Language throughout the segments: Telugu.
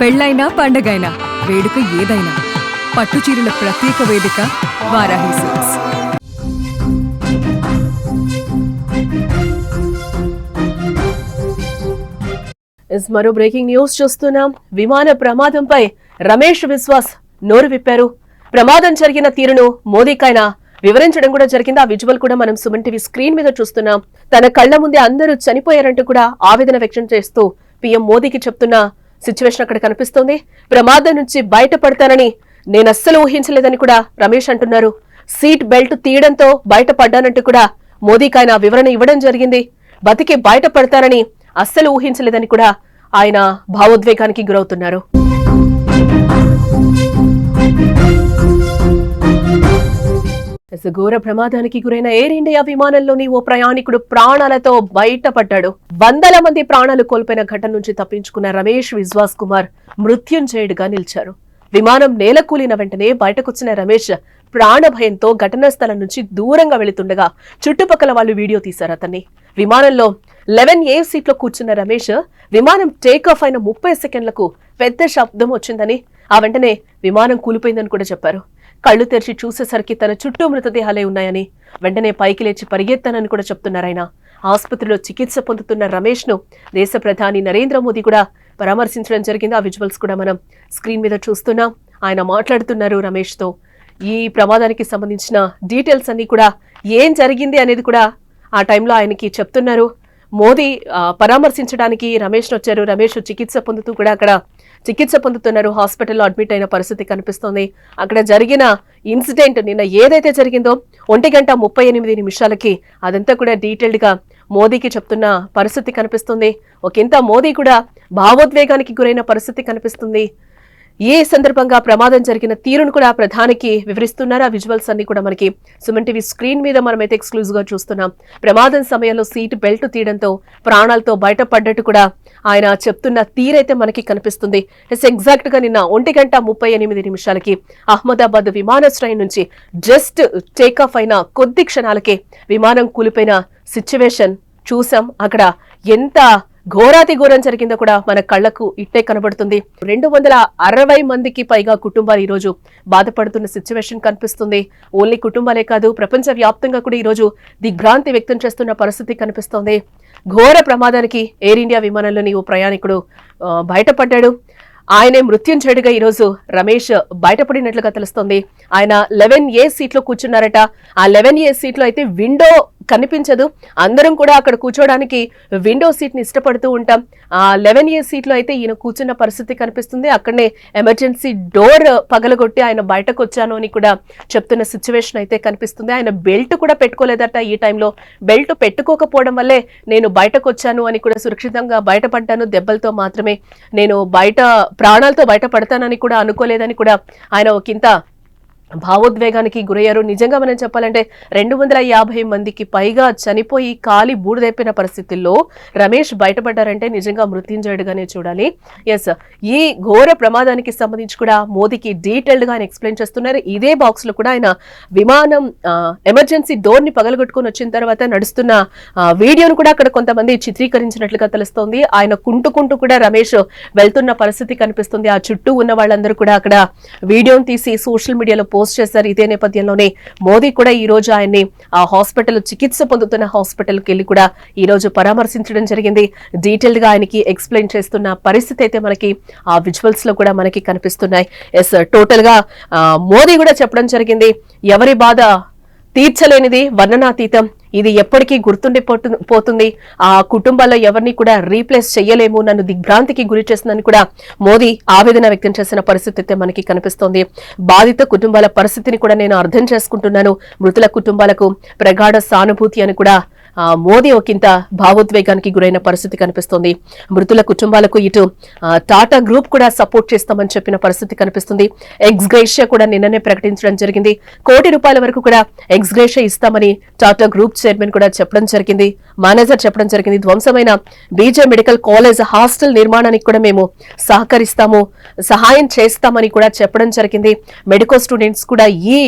పెళ్ళైనా పండగైనా వేడుక ఏదైనా పట్టు చీరల ప్రత్యేక వేదిక వారాహి సిల్క్స్. ఇస్ మరో బ్రేకింగ్ న్యూస్ చూస్తున్నాం. విమాన ప్రమాదంపై రమేష్ విశ్వాస్ నోరు విప్పారు. ప్రమాదం జరిగిన తీరును మోదీకైనా వివరించడం కూడా జరిగింది. ఆ విజువల్ కూడా మనం సుమన్ టీవీ స్క్రీన్ మీద చూస్తున్నాం. తన కళ్ళ ముందే అందరూ చనిపోయారంటూ కూడా ఆవేదన వ్యక్తం చేస్తూ పీఎం మోదీకి చెప్తున్న సిచ్యువేషన్ అక్కడ కనిపిస్తోంది. ప్రమాదం నుంచి బయటపడతానని నేను అస్సలు ఊహించలేదని కూడా రమేష్ అంటున్నారు. సీట్ బెల్ట్ తీయడంతో బయటపడ్డానంటూ కూడా మోదీకి ఆయన వివరణ ఇవ్వడం జరిగింది. బతికి బయటపడతారని అస్సలు ఊహించలేదని కూడా ఆయన భావోద్వేగానికి గురవుతున్నారు. ఎస్ ఘోర ప్రమాదానికి గురైన ఎయిర్ ఇండియా విమానంలోని ఓ ప్రయాణికుడు ప్రాణాలతో బయటపడ్డాడు. వందల మంది ప్రాణాలు కోల్పోయిన ఘటన నుంచి తప్పించుకున్న రమేష్ విశ్వాస్ కుమార్ మృత్యుంజయుడిగా నిలిచారు. విమానం నేలకూలిన వెంటనే బయటకొచ్చిన రమేష్ ప్రాణ భయంతో ఘటనా స్థలం నుంచి దూరంగా వెళుతుండగా చుట్టుపక్కల వాళ్ళు వీడియో తీశారు అతన్ని. విమానంలో లెవెన్ ఏ సీట్లో కూర్చున్న రమేష్ విమానం టేక్ ఆఫ్ అయిన ముప్పై సెకండ్లకు పెద్ద శబ్దం వచ్చిందని ఆ వెంటనే విమానం కూలిపోయిందని కూడా చెప్పారు. కళ్ళు తెరిచి చూసేసరికి తన చుట్టూ మృతదేహాలే ఉన్నాయని. వెంటనే పైకి లేచి పరిగెత్తానని కూడా చెప్తున్నారాయన ఆసుపత్రిలో చికిత్స పొందుతున్న రమేష్ను దేశ ప్రధాని నరేంద్ర మోదీ కూడా పరామర్శించడం జరిగింది. ఆ విజువల్స్ కూడా మనం స్క్రీన్ మీద చూస్తున్నాం. ఆయన మాట్లాడుతున్నారు రమేష్తో ఈ ప్రమాదానికి సంబంధించిన డీటెయిల్స్ అన్ని కూడా ఏం జరిగింది అనేది కూడా ఆ టైంలో ఆయనకి చెప్తున్నారు. మోదీ పరామర్శించడానికి రమేష్ వచ్చారు. రమేష్ చికిత్స పొందుతూ కూడా అక్కడ చికిత్స పొందుతున్నారు. హాస్పిటల్లో అడ్మిట్ అయిన పరిస్థితి కనిపిస్తోంది. అక్కడ జరిగిన ఇన్సిడెంట్ నిన్న ఏదైతే జరిగిందో ఒంటి గంట ముప్పై ఎనిమిది నిమిషాలకి అదంతా కూడా డీటెయిల్డ్గా మోదీకి చెప్తున్న పరిస్థితి కనిపిస్తుంది. ఒకంత మోదీ కూడా భావోద్వేగానికి గురైన పరిస్థితి కనిపిస్తుంది. ఏ సందర్భంగా ప్రమాదం జరిగిన తీరును కూడా ప్రధానికి వివరిస్తున్నారు? ఆ విజువల్స్ అన్ని కూడా మనకి సుమన్ టీవీ స్క్రీన్ మీద మనమైతే ఎక్స్క్లూజివ్గా చూస్తున్నాం. ప్రమాదం సమయంలో సీటు బెల్ట్ తీయడంతో ప్రాణాలతో బయటపడ్డట్టు కూడా ఆయన చెప్తున్న తీరైతే మనకి కనిపిస్తుంది. ఎగ్జాక్ట్గా నిన్న ఒంటి గంట ముప్పై ఎనిమిది నిమిషాలకి అహ్మదాబాద్ విమానాశ్రయం నుంచి జస్ట్ టేకాఫ్ అయిన కొద్ది క్షణాలకే విమానం కూలిపోయిన సిచ్యువేషన్ చూసాం. అక్కడ ఎంత ఘోరాతి ఘోరం జరిగిందో కూడా మన కళ్ళకు ఇట్టే కనబడుతుంది. రెండు వందల అరవై మందికి పైగా కుటుంబాలు ఈ రోజు బాధపడుతున్న సిచ్యువేషన్ కనిపిస్తుంది. ఓన్లీ కుటుంబాలే కాదు ప్రపంచ వ్యాప్తంగా కూడా ఈ రోజు దిగ్భ్రాంతి వ్యక్తం చేస్తున్న పరిస్థితి కనిపిస్తోంది. ఘోర ప్రమాదానికి ఎయిర్ ఇండియా విమానంలోని ఓ ప్రయాణికుడు బయటపడ్డాడు. ఆయనే మృత్యుంజయుడిగా ఈరోజు రమేష్ బయటపడినట్లుగా తెలుస్తోంది. ఆయన లెవెన్ ఏ సీట్లో కూర్చున్నారట. ఆ లెవెన్ ఏ సీట్లో అయితే విండో కనిపించదు. అందరం కూడా అక్కడ కూర్చోడానికి విండో సీట్ని ఇష్టపడుతూ ఉంటాం. ఆ లెవెన్ ఏ సీట్లో అయితే ఈయన కూర్చున్న పరిస్థితి కనిపిస్తుంది. అక్కడనే ఎమర్జెన్సీ డోర్ పగలగొట్టి ఆయన బయటకు వచ్చాను అని కూడా చెప్తున్న సిచ్యువేషన్ అయితే కనిపిస్తుంది. ఆయన బెల్ట్ కూడా పెట్టుకోలేదట ఈ టైంలో బెల్ట్ పెట్టుకోకపోవడం వల్లే నేను బయటకు వచ్చాను అని కూడా సురక్షితంగా బయటపడ్డాను. దెబ్బలతో మాత్రమే నేను బయట ప్రాణాలతో బయటపడతానని కూడా అనుకోలేదని కూడా ఆయన ఒకంత భావోద్వేగానికి గురయ్యారు. నిజంగా మనం చెప్పాలంటే రెండు వందల యాభై మందికి పైగా చనిపోయి కాలి బూడిదైపోయిన పరిస్థితుల్లో రమేష్ బయటపడ్డారంటే నిజంగా మృత్యుంజయుడుగానే చూడాలి. ఎస్ ఈ ఘోర ప్రమాదానికి సంబంధించి కూడా మోదీకి డీటెయిల్డ్గా ఆయన ఎక్స్ప్లెయిన్ చేస్తున్నారు. ఇదే బాక్స్లో కూడా ఆయన విమానం ఆ, ఎమర్జెన్సీ డోర్ని పగలగొట్టుకొని వచ్చిన తర్వాత నడుస్తున్న వీడియోను కూడా అక్కడ కొంతమంది చిత్రీకరించినట్లుగా తెలుస్తోంది. ఆయన కుంటుకుంటూ కూడా రమేష్ వెళ్తున్న పరిస్థితి కనిపిస్తుంది. ఆ చుట్టూ ఉన్న వాళ్ళందరూ కూడా అక్కడ వీడియోను తీసి సోషల్ మీడియాలో పోస్ట్ చేశారు ఇదే నేపథ్యంలోనే మోదీ కూడా ఈ రోజు ఆయన్ని ఆ హాస్పిటల్ చికిత్స పొందుతున్న హాస్పిటల్కి వెళ్ళి కూడా ఈ రోజు పరామర్శించడం జరిగింది. డీటెయిల్డ్గా ఆయనకి ఎక్స్ప్లెయిన్ చేస్తున్న పరిస్థితి అయితే మనకి ఆ విజువల్స్లో కూడా మనకి కనిపిస్తున్నాయి. ఎస్ టోటల్గా మోదీ కూడా చెప్పడం జరిగింది. ఎవరి బాధ తీర్చలేనిది వర్ణనాతీతం. ఇది ఎప్పటికీ గుర్తుండి పోతుంది. ఆ కుటుంబాల్లో ఎవరిని కూడా రీప్లేస్ చేయలేము నన్ను దిగ్భ్రాంతికి గురి చేస్తుందని కూడా మోదీ ఆవేదన వ్యక్తం చేసిన పరిస్థితి అయితే మనకి కనిపిస్తోంది. బాధిత కుటుంబాల పరిస్థితిని కూడా నేను అర్థం చేసుకుంటున్నాను. మృతుల కుటుంబాలకు ప్రగాఢ సానుభూతి అని కూడా మోదీ ఒకంత భావోద్వేగానికి గురైన పరిస్థితి కనిపిస్తోంది. మృతుల కుటుంబాలకు ఇటు టాటా గ్రూప్ కూడా సపోర్ట్ చేస్తామని చెప్పిన పరిస్థితి కనిపిస్తుంది. ఎక్స్ గ్రేషియా కూడా నిన్ననే ప్రకటించడం జరిగింది. కోటి రూపాయల వరకు కూడా ఎక్స్ గ్రేషియా ఇస్తామని టాటా గ్రూప్ చైర్మన్ కూడా చెప్పడం జరిగింది. మేనేజర్ చెప్పడం జరిగింది. ధ్వంసమైన బీజే మెడికల్ కాలేజ్ హాస్టల్ నిర్మాణానికి కూడా మేము సహకరిస్తాము సహాయం చేస్తామని కూడా చెప్పడం జరిగింది. మెడికల్ స్టూడెంట్స్ కూడా ఈ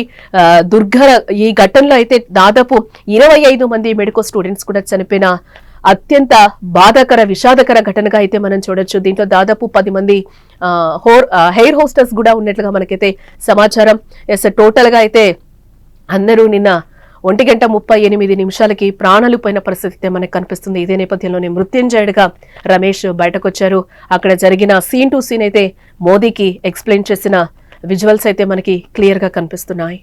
దుర్ఘర ఈ ఘటనలో అయితే దాదాపు ఇరవై ఐదు మంది మెడికల్ స్టూడెంట్స్ కూడా చనిపోయిన అత్యంత బాధాకర విషాదకర ఘటనగా అయితే మనం చూడొచ్చు. దీంట్లో దాదాపు పది మంది హోర్ హెయిర్ హోస్టర్స్ కూడా ఉన్నట్లుగా మనకైతే సమాచారం. ఎస్ టోటల్గా అయితే అందరూ నిన్న ఒంటి గంట ముప్పై ఎనిమిది నిమిషాలకి ప్రాణాలు పోయిన పరిస్థితి అయితే మనకు కనిపిస్తుంది. ఇదే నేపథ్యంలోనే మృత్యుంజయుడిగా రమేష్ బయటకొచ్చారు. అక్కడ జరిగిన సీన్ టు సీన్ అయితే మోదీకి ఎక్స్ప్లెయిన్ చేసిన విజువల్స్ అయితే మనకి క్లియర్గా కనిపిస్తున్నాయి.